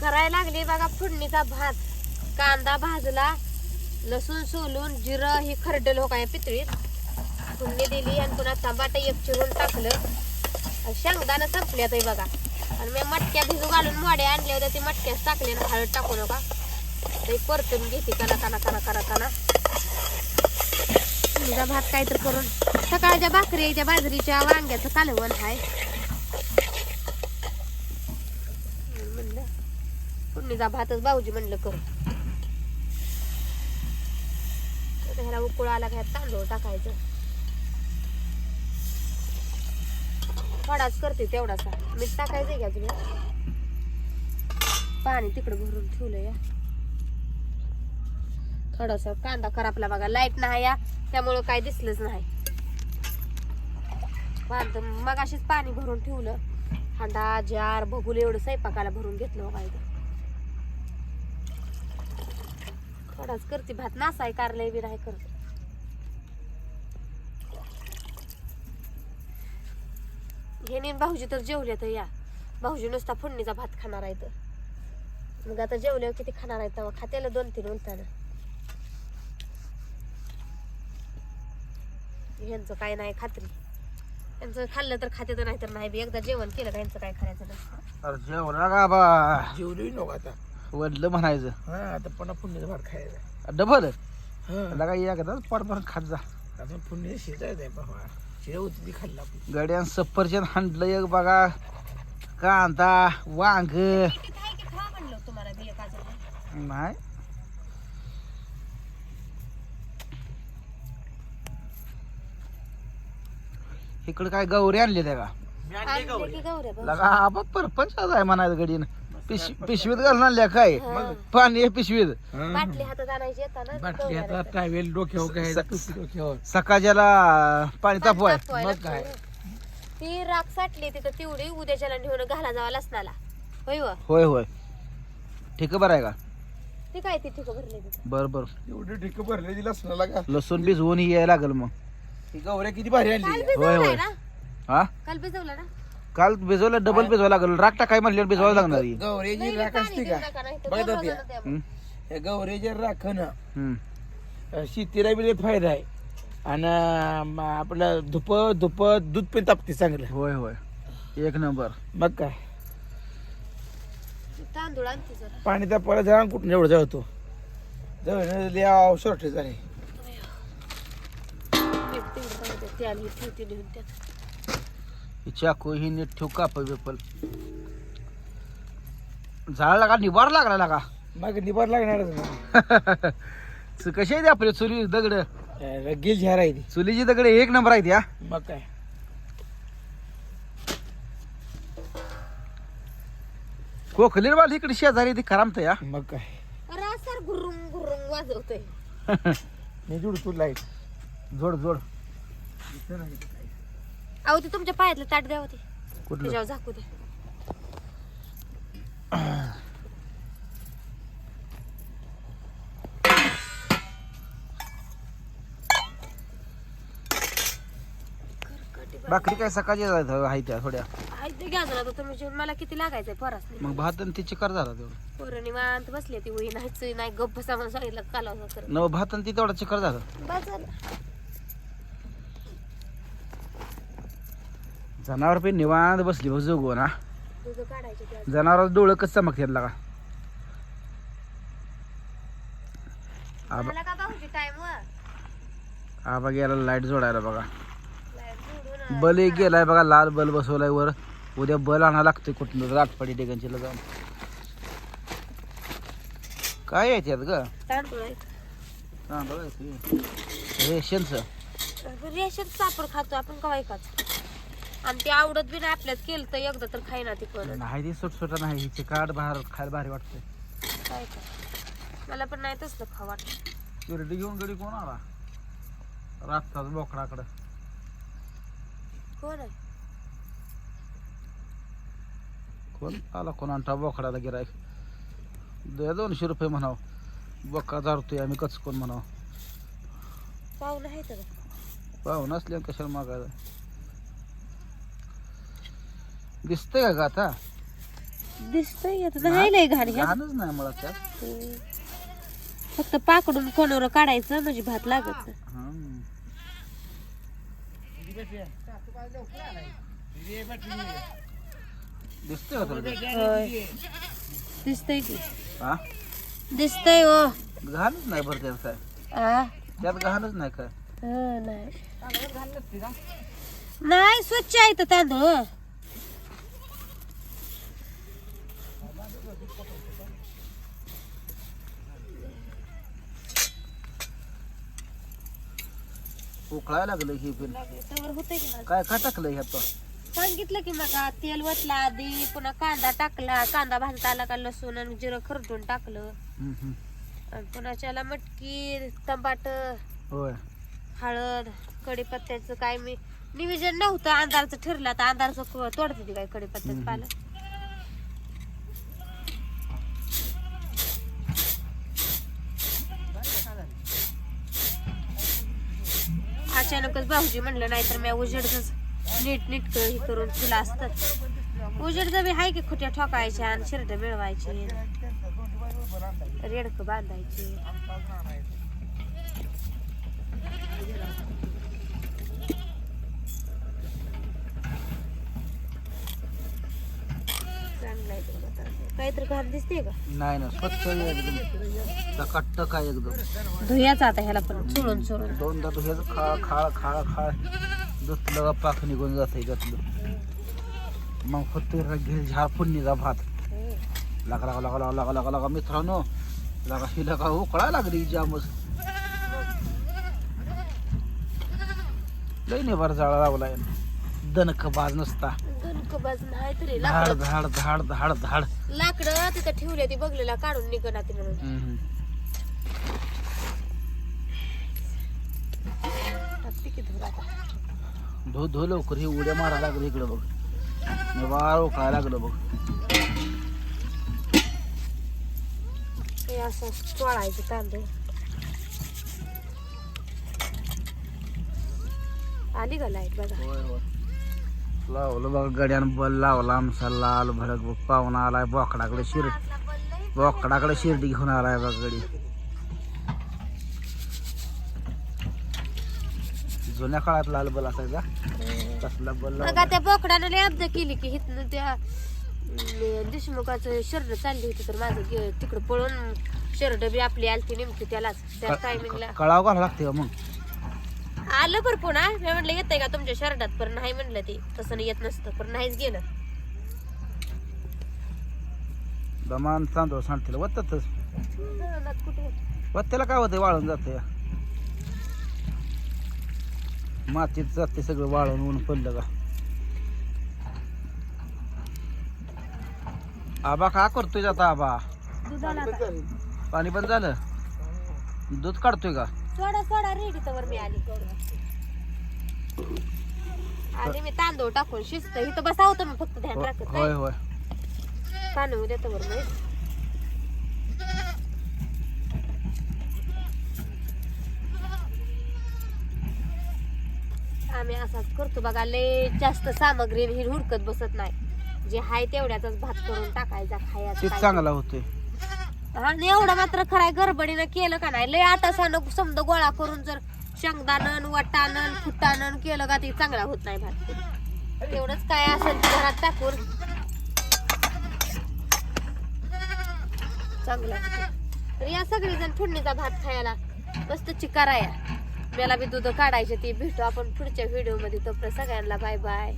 करायला लागली बघा फोडणीचा भात. कांदा भाजला लसूण सोलून जिरं ही खरडल हो काय पितळीत. फोडणी दिली आणि पुन्हा टमाटा एक चिरून टाकलं. शेंगदाणं संपले बघा. आणि मी मटक्या भिजू घालून मोडे आणले होते ते मटक्याच टाकले ना हळद टाकू नका. ते परतून घेते कना कना कना कना कना भात काहीतरी करून. सकाळच्या भाकरीच्या बाजरीच्या वांग्याचं कालवण आहे म्हणलं फोडणीचा भातच भाऊजी म्हणलं कर. ह्याला उकळ आला काय तांदूळ टाकायचं. थोडाच करते तेवढासा. मीठ टाकायचंय का तुला पाणी तिकडं भरून ठेवलं या थोडस कांदा खराबला बघा. लाइट नाही या त्यामुळं काय दिसलंच नाही. मग अशीच पाणी भरून ठेवलं. हांडा जार बघूल एवढं स्वयंपाकाला भरून घेतलं हो बघा इथं थोडाच करते भात. नासाय कारलय बी नाही करत हे भाऊजी तर जेवले तर या. भाऊजी नुसता फोडणीचा भात खाणार आहे तर. मग आता जेवल्यावर किती खाणार आहे तेव्हा? खात्याला दोन तीन उलताना. यांचं काय नाही खात्री. त्यांचं खाल्लं तर खाते तर नाही तर नाही एकदा जेवण केलं का यांचं काय खायचं नसतं? अरे जेवला का बा? जेवलोय नको आता. वडलं म्हणायचं. हा आता पुन्हा पुण्याचा भात खायचा. डबल? हा. लगा या का पोट भरून खात जा. आता पुण्य शिजायचं आहे बाबा. शिजा होती ती खाल्ला आपण. गड्यान सफरचंद हांडलं एक बघा. कांदा वांग. किती काय की खा म्हणलं तुम्हाला बी एक अजून नाही. इकडे काय गौरी आणली त्या का? आणले की गौऱ्या भाऊ? लगा आबा परपंचाच आहे म्हणायचं गडीन. पिश पिशवीत घालून आणल्या काय? हा. पाणी आहे पिशवीत. बाटली हातात आणायची येताना बाटली आता. टावेल डोक्यावर काय स- टोपी डोक्यावर सकाळच्याला पाणी तापवाय तापवायला मग काय? ती राख साठली तिथं तेवढी उद्याच्याला नेऊन घाला जावा लसणाला. होय व? होय होय. ठीक आहे बरं आहे का? ती काय ती ठिक भरले तिथं? बर बर. एवढे ठिक भरले दिला असणार का? लसूण भिजवून यायला लागल मग. ही गौऱ्या किती भारी आणली होय, होय. भिजवलाय ना? हा? काल भिजवला ना? काल भिजवलं डबल भिजवायला लागल. राख टाकाय म्हणल्यावर भिजवायला लागणार ही. गौऱ्याची नाही, राख पाणी असते का? नका, नाही तर बघा दोन त्या. रोजानं द्या. हम्म, या गौऱ्याच्या राखणं हम्म. शेतीला बी लय फायदा आहे. आणि म, आपलं धुप धुप दूध पण तापते चांगलं. होय होय. एक नंबर. मग काय? तांदूळ आणते जरा. पाणी तापवायला जरा कुठून एवढं जळतो जळ शॉर्टेज आहे राहू द्या. ती आली ठेवते त्यात ही चाकू ही नीट ठेव कापल बिपल झाड लागा निबार लागला लागा। मग निभार लागणारच ना. कशी आहे आपली चुली दगड? अं, गिल झार आहे चुलीची दगड एक नंबर आहेत या मग काय? कोकलीर वाली इकडे शेजारी ती खरामत या मग काय? रासार घुरुंग घुरुंग वाजवतोय. मी जुड तू लाइट. जोड जोड. अहो ते तुमच्या पायातलं ताट द्या होते कुठलं? त्याच्यावर झाकू बा- भाकरी काय सकाळची आहे त्या थोड्या. आई ते घ्या जरा, आता तुम्ही जेवण मला किती लागायचंय परास मग भात आणि तिची कर झाला तेवढं. पोरं निवांत बसले ती वही नाही चुई नाही गप्प म्हणून सांगितलं कालवा करत नव भात आणि ती तेवढा चिकर झालं. बस झालं. जनावर पण निवांत बसली बघ जोगो ना. तुझं काढायचं ते आज. जनावर डोळं कसं चमकतात लागा आबा आबा गेला लाइट जोडायला बघा. बल एक गेलाय बघा लाल बल बसवलाय वर. उद्या बल आणा लागतोय कुठून रातपाडी डेगनचीला जाऊन. काय आहे त्यात ग? तांदूळ. रेशनचं. रेशन सापड खातो आपण कवाय खातो. आणि ते आवडत बी नाही आपल्यात केलं तर एकदा तर खाईना ती पण. नाही ती सुटसुटा नाही हिचे काढ बाहेर खायला भारी वाटतंय. काय काय मला पण नाही तसलं खा वाटत. घेऊन गडी कोण आला? रातचाच बोकडाकडं. कोण आहे? कोण? आला कोण? आणता बोकडाला गिरायक दे दोनशे रुपये म्हणाव. बोका जारतोय आम्ही कच कोण म्हणाव. पाहुणं आहे तर पाहून असले कशाला मागायला दिसतंय का आता? दिसतंय आता नाही लय घाण. घाणच नाही मला त्यात. फक्त पाकडून कोणावर काढायचं म्हणजे भात लागत. हं. दिसतंय का तुला दिसतंय की. हा? दिसतंय हो. घाणच नाही बरं त्यात काय. आ? त्यात घाणच नाही काय. हं, नाही. नाही स्वच्छ आहे तर तांदूळ. उकळायला लागलं हे पण तवर होतंय की माझं. काय काय टाकलं ह्यात तो? सांगितलं की मग तेल वतला आधी पुन्हा कांदा टाकला कांदा भाजत आला का लसूण आणि जिरं खरटून टाकलं. आणि पुन्हा त्याला मटकी टमाट होय हळद कढीपत्त्याचं काय मी नियोजन नव्हतं अंधारचं ठरलं आता अंधारचं तोडते ती काय कढीपत्त्याचं हम्म. पालं अचानकच भाऊजी म्हणलं नाहीतर मी उजेडच नीट नीट हे करून तुला असतात. उजेड जमी हाय की खुट्या ठोकायच्या आणि शिरड मिळवायची. रेडक बांधायची चांगलं आहे ते आता. काहीतरी घाण दिसते का? नाही ना स्वच्छ आहे एकदम. टकाटक आहे एकदम. धुयाचा आता ह्याला पण चुळून चुळून दोनदा तो खाळ खाळ खाळ पाक निघून जाते त्यातलं मग फक्त घे फोडणीचा भात. लागा लागा लागा लागा लागा लागा लागा मित्रांनो. लागा ही लागा उकळा लागली जामच लई नाही बरं जाळा लावलाय दणक बाज नसता. नाही तरी धाड लाकडं धाड धाड धाड धाड लाकडं तिथं ठेवले ती बघलेला काढून निघणार ती म्हणून. हम्म. टाकते की धुर आता. धो धो लवकर ही उड्या मारा लागली इकडं बघ. मी वार उकळायला लागलं बघ. हे असं चोळायचं तांदूळ. आली का लाइट बघा? होय होय. लावलं बघा गड्यान बल लावला आमचा लाल भडक बघ पाहुणा आलाय बोकडाकडे शिर बोकडाकडे शिर्डी घेऊन आलाय बघ गडी. जुन्या काळात लाल बल असायचा. तसला बल बघा. त्या बोकडानं लय अब्ज केली की हिथनं त्या अं, देशमुखाचं शर्ट चालली होती तर माझं गे- तिकडं पळून शर्ट बी आपली आलती नेमकी त्यालाच त्या टायमिंगला कळाव घाला लागते का मग? आलं बरं पुन्हा मी म्हणलं येतंय का तुमच्या शर्टात पण नाही म्हणलं ते. तसं नाही येत नसतं. पण नाहीच गेलं. दमान तांदूळ सांगतील वत्तातच. कुठे होतं? वत्त्याला काय होते वाळून जाते मातीत जाते सगळं वाळून ऊन पडलं का? आबा का करतोय आता आबा? दुधाला आता. पाणी पण झालं? दूध काढतोय का? सोडा सोडा रेडी तर मी आली. आली मी तांदूळ टाकून शिजत इथं बसा होतं मी फक्त ध्यान हो- राखत होय होय. पाणी देत बरं मी. आम्ही असाच करतो बघा लय जास्त सामग्री ही हुडकत बसत नाही. जे हाय तेवढ्याचाच भात करून टाकायचा खायचा. चांगला होतोय. आणि एवढं मात्र खराय गडबडीनं केलं का नाही? लय आटासानं समजा गोळा करून जर शेंगदानन वटानन फुटानन केलं का ते चांगला होत नाही भात. तेवढंच काय असेल ते घरात टाकून. चांगला तर या सगळेजण फोडणीचा भात खायला मस्त चिकारा या मला बी दूध काढायचे ती भेटू आपण पुढच्या व्हिडिओमध्ये. तोपर्यंत सगळ्यांना बाय बाय